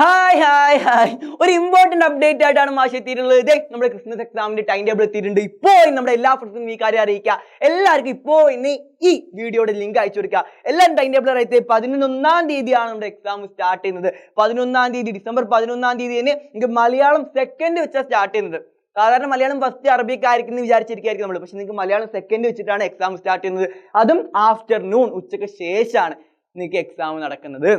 Hi hi hi ഒരു important update ആയിട്ടാണ് മാഷ് എത്തിയിട്ടുള്ളത്. ഇതേ നമ്മുടെ ക്രിസ്മസ് എക്സാമിന്റെ ടൈം ടേബിൾ എത്തിയിട്ടുണ്ട്. ഇപ്പോൾ നമ്മുടെ എല്ലാ ഫ്രണ്ട്സും ഈ കാര്യം അറിയിക്കുക. എല്ലാവർക്കും ഇപ്പോൾ ഇന്ന് ഈ വീഡിയോയുടെ ലിങ്ക് അയച്ചു കൊടുക്കുക. എല്ലാം ടൈം ടേബിൾ അറിയിച്ചത് പതിനൊന്നാം തീയതിയാണ് നമ്മുടെ എക്സാം സ്റ്റാർട്ട് ചെയ്യുന്നത്. പതിനൊന്നാം തീയതി ഡിസംബർ പതിനൊന്നാം തീയതി തന്നെ നിങ്ങൾക്ക് മലയാളം സെക്കൻഡ് വെച്ചാണ് സ്റ്റാർട്ട് ചെയ്യുന്നത്. സാധാരണ മലയാളം ഫസ്റ്റ് അറബിക്ക് ആയിരിക്കും എന്ന് വിചാരിച്ചിരിക്കുകയായിരിക്കും നമ്മൾ പക്ഷെ നിങ്ങൾക്ക് മലയാളം സെക്കൻഡ് വെച്ചിട്ടാണ് എക്സാം സ്റ്റാർട്ട് ചെയ്യുന്നത്. അതും ആഫ്റ്റർനൂൺ ഉച്ചയ്ക്ക് ശേഷമാണ് നിങ്ങൾക്ക് എക്സാം നടക്കുന്നത്.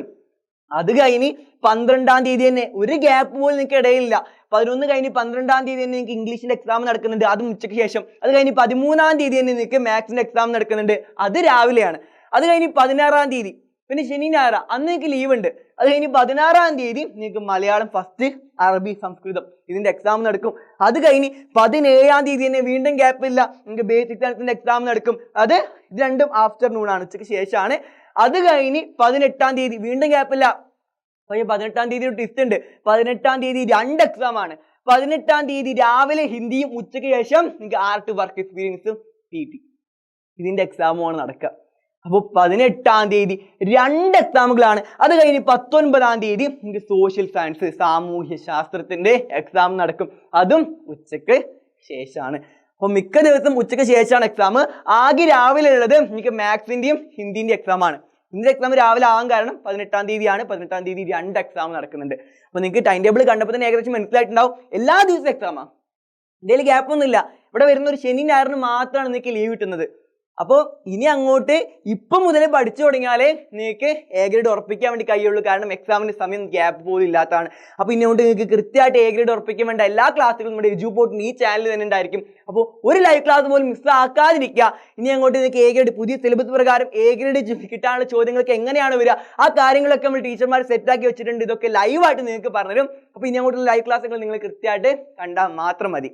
അത് കഴിഞ്ഞ് പന്ത്രണ്ടാം തീയതി തന്നെ ഒരു ഗ്യാപ്പ് പോലും നിങ്ങൾക്ക് ഇടയിലില്ല. പതിനൊന്ന് കഴിഞ്ഞ് പന്ത്രണ്ടാം തീയതി തന്നെ നിങ്ങൾക്ക് ഇംഗ്ലീഷിന്റെ എക്സാം നടക്കുന്നുണ്ട്. അതും ഉച്ചയ്ക്ക് ശേഷം. അത് കഴിഞ്ഞ് പതിമൂന്നാം തീയതി തന്നെ നിങ്ങൾക്ക് മാത്സിന്റെ എക്സാം നടക്കുന്നുണ്ട്. അത് രാവിലെയാണ്. അത് കഴിഞ്ഞ് പതിനാറാം തീയതി. പിന്നെ ശനി ഞായറ അന്ന് നിങ്ങൾക്ക് ലീവ് ഉണ്ട്. അത് കഴിഞ്ഞ് പതിനാറാം തീയതി നിങ്ങൾക്ക് മലയാളം ഫസ്റ്റ് അറബി സംസ്കൃതം ഇതിന്റെ എക്സാം നടക്കും. അത് കഴിഞ്ഞ് പതിനേഴാം തീയതി തന്നെ വീണ്ടും ഗ്യാപ്പ് ഇല്ല. നിങ്ങൾക്ക് ബേസിക് സയൻസിന്റെ എക്സാം നടക്കും. അത് രണ്ടും ആഫ്റ്റർനൂൺ ആണ്. ഉച്ചയ്ക്ക് ശേഷമാണ്. അത് കഴിഞ്ഞ് പതിനെട്ടാം തീയതി വീണ്ടും ഗ്യാപ്പില്ല പക്ഷേ പതിനെട്ടാം തീയതി ഒരു ടിസ്റ്റ് ഉണ്ട്. പതിനെട്ടാം തീയതി രണ്ട് എക്സാം ആണ്. പതിനെട്ടാം തീയതി രാവിലെ ഹിന്ദിയും ഉച്ചയ്ക്ക് ശേഷം നിങ്ങൾക്ക് ആർട്ട് വർക്ക് എക്സ്പീരിയൻസും പി ടി ഇതിന്റെ എക്സാമുമാണ് നടക്കുക അപ്പോൾ പതിനെട്ടാം തീയതി രണ്ട് എക്സാമുകളാണ് അത് കഴിഞ്ഞ് പത്തൊൻപതാം തീയതി നിങ്ങൾക്ക് സോഷ്യൽ സയൻസ് സാമൂഹ്യ ശാസ്ത്രത്തിന്റെ എക്സാം നടക്കും. അതും ഉച്ചയ്ക്ക് ശേഷമാണ് അപ്പോൾ മിക്ക ദിവസം ഉച്ചയ്ക്ക് ശേഷമാണ് എക്സാം ആകെ രാവിലെ ഉള്ളത് നിങ്ങൾക്ക് മാത്സിന്റെയും ഹിന്ദിന്റെയും എക്സാം ഹിന്ദി എക്സാം രാവിലെ ആകാൻ കാരണം പതിനെട്ടാം തീയതിയാണ്. പതിനെട്ടാം തീയതി രണ്ട് എക്സാം നടക്കുന്നുണ്ട്. അപ്പോൾ നിങ്ങൾക്ക് ടൈം ടേബിൾ കണ്ടപ്പോൾ തന്നെ ഏകദേശം മനസ്സിലായിട്ടുണ്ടാവും. എല്ലാ ദിവസവും എക്സാമാണ് എന്തെങ്കിലും ഗ്യാപ്പ് ഒന്നുമില്ല. ഇവിടെ വരുന്ന ഒരു ശനി ഞായറിന് മാത്രമാണ് നിങ്ങൾക്ക് ലീവ് കിട്ടുന്നത്. അപ്പോൾ ഇനി അങ്ങോട്ട് ഇപ്പം മുതൽ പഠിച്ചു തുടങ്ങിയാലേ നിങ്ങൾക്ക് എ ഗ്രേഡ് ഉറപ്പിക്കാൻ വേണ്ടി കഴിയുള്ളൂ. കാരണം എക്സാമിന് സമയം ഗ്യാപ്പ് പോലും ഇല്ലാത്തതാണ്. അപ്പോൾ ഇനി അങ്ങോട്ട് നിങ്ങൾക്ക് കൃത്യമായിട്ട് എ ഗ്രേഡ് ഉറപ്പിക്കാൻ വേണ്ട എല്ലാ ക്ലാസ്സുകളും നമ്മുടെ എജു പോർട്ടിന് ഈ ചാനൽ തന്നെ ഉണ്ടായിരിക്കും. അപ്പോൾ ഒരു ലൈവ് ക്ലാസ് പോലും മിസ് ആക്കാതിരിക്കുക. ഇനി അങ്ങോട്ട് നിങ്ങൾക്ക് എ ഗ്രേഡ് പുതിയ സിലബസ് പ്രകാരം എ ഗ്രേഡ് കിട്ടാനുള്ള ചോദ്യങ്ങൾക്ക് എങ്ങനെയാണ് വരിക? ആ കാര്യങ്ങളൊക്കെ നമ്മൾ ടീച്ചർമാർ സെറ്റാക്കി വെച്ചിട്ടുണ്ട്. ഇതൊക്കെ ലൈവായിട്ട് നിങ്ങൾക്ക് പറഞ്ഞുതരും. അപ്പോൾ ഇനി അങ്ങോട്ടുള്ള ലൈവ് ക്ലാസ്സുകൾ നിങ്ങൾ കൃത്യമായിട്ട് കണ്ടാൽ മാത്രം മതി.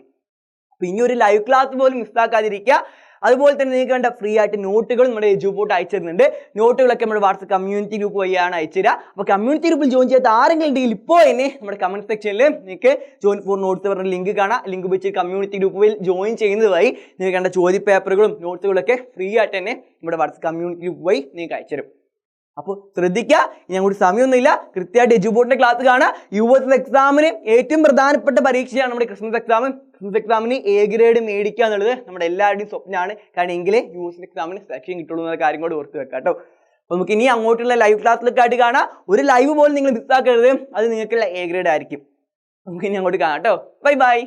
അപ്പോൾ ഇനി ഒരു ലൈവ് ക്ലാസ് പോലും മിസ്സാക്കാതിരിക്കുക അതുപോലെ തന്നെ നിങ്ങൾക്ക് വേണ്ട ഫ്രീ ആയിട്ട് നോട്ടുകൾ നമ്മുടെ എജുപോട്ട് അയച്ചു തരുന്നുണ്ട് നോട്ടുകളൊക്കെ നമ്മുടെ വാട്സപ്പ് കമ്മ്യൂണിറ്റി ഗ്രൂപ്പ് വഴിയാണ് അയച്ചു അപ്പോൾ കമ്മ്യൂണിറ്റി ഗ്രൂപ്പിൽ ജോയിൻ ചെയ്യാത്ത ആരെങ്കിലും ഉണ്ടെങ്കിൽ ഇപ്പോൾ തന്നെ നമ്മുടെ കമന്റ് സെക്ഷനിൽ നിങ്ങൾക്ക് ജോയിൻ ഫോർ നോട്ട്സ് പറഞ്ഞ ലിങ്ക് കാണാം. ലിങ്ക് വെച്ച് കമ്മ്യൂണിറ്റി ഗ്രൂപ്പിൽ ജോയിൻ ചെയ്യുന്നത് വഴി നിങ്ങൾക്ക് വേണ്ട ചോദ്യ പേപ്പറുകളും നോട്ട്സുകളൊക്കെ ഫ്രീ ആയിട്ട് തന്നെ നമ്മുടെ വാട്സപ്പ് കമ്മ്യൂണിറ്റി ഗ്രൂപ്പ് വഴി നിങ്ങൾക്ക് അയച്ചു തരും അപ്പോൾ ശ്രദ്ധിക്കുക ഞാൻ കൂടി സമയമൊന്നുമില്ല കൃത്യമായിട്ട് എജുബോർഡിന്റെ ക്ലാസ് കാണുക. യു എക്സാമിന് ഏറ്റവും പ്രധാനപ്പെട്ട പരീക്ഷയാണ് നമ്മുടെ ക്രിസ്മസ് എക്സാം ക്രിസ്മസ് എക്സാമിന് എ ഗ്രേഡ് മേടിക്കുക എന്നുള്ളത് നമ്മുടെ എല്ലാവരുടെയും സ്വപ്നമാണ്. കാരണം എങ്കിലേ യു എസ് എക്സാമിന് സെലക്ഷൻ കിട്ടുള്ളൂ എന്ന കാര്യം കൂടെ ഓർത്ത് വെക്കാം കേട്ടോ. അപ്പോൾ നമുക്ക് ഇനി അങ്ങോട്ടുള്ള ലൈവ് ക്ലാസ്സിലൊക്കെ ആയിട്ട് കാണാം. ഒരു ലൈവ് പോലും നിങ്ങൾ മിസ്സാക്കരുത് അത് നിങ്ങൾക്കുള്ള എ ഗ്രേഡ് ആയിരിക്കും. നമുക്ക് ഇനി അങ്ങോട്ട് കാണാം കേട്ടോ. Bye bye